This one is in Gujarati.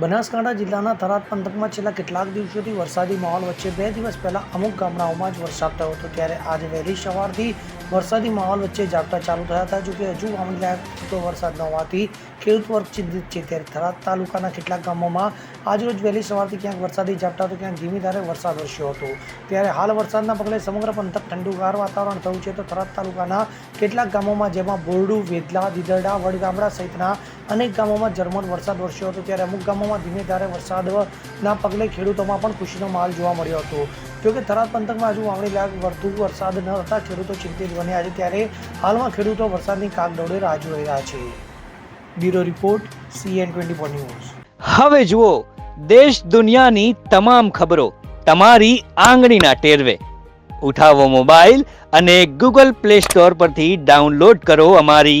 બનાસકાંઠા જિલ્લાના થરાદ પંથકમાં છેલ્લા કેટલાક દિવસોથી વરસાદી માહોલ વચ્ચે બે દિવસ પહેલાં અમુક ગામડાઓમાં જ વરસાદ થયો હતો. ત્યારે આજે વહેલી સવારથી વરસાદી માહોલ વચ્ચે ઝાપટા ચાલુ થયા હતા. જોકે હજુ વાવણીલાયક પૂરતો વરસાદ ન હોવાથી ખેડૂત વર્ગ ચિંતિત છે. ત્યારે થરાદ તાલુકાના કેટલાક ગામોમાં આજરોજ વહેલી સવારથી ક્યાંક વરસાદી ઝાપટા તો ક્યાંક ધીમી ધારે વરસાદ વરસ્યો હતો. ત્યારે હાલ વરસાદના પગલે સમગ્ર પંથક ઠંડુગાર વાતાવરણ થયું છે. તો થરાદ તાલુકાના કેટલાક ગામોમાં જેમાં બોરડું, વેદલા, દીદરડા, વડગામડા સહિતના અનેક ગામોમાં ઝરમર વરસાદ વરસ્યો હતો ત્યારે અમુક ગામોમાં ધીમે ધારે વરસાદના પગલે ખેડૂતોમાં પણ ખુશીનો માહોલ જોવા મળ્યો હતો. જોકે થરાદ પંથકમાં હજુ વાવણી લાયક વધુ વરસાદ ન હતા, ખેડૂતો ચિંતિત બન્યા છે. ત્યારે હાલમાં ખેડૂતો વરસાદની કાગડોળે રાહ જોઈ રહ્યા છે. Bureau report CN twenty four news. હવે જુઓ, દેશ દુનિયાની તમામ ખબરો તમારી આંગળીના ટેરવે. ઉઠાવો મોબાઈલ અને ગૂગલ પ્લે સ્ટોર પરથી ડાઉનલોડ કરો અમારી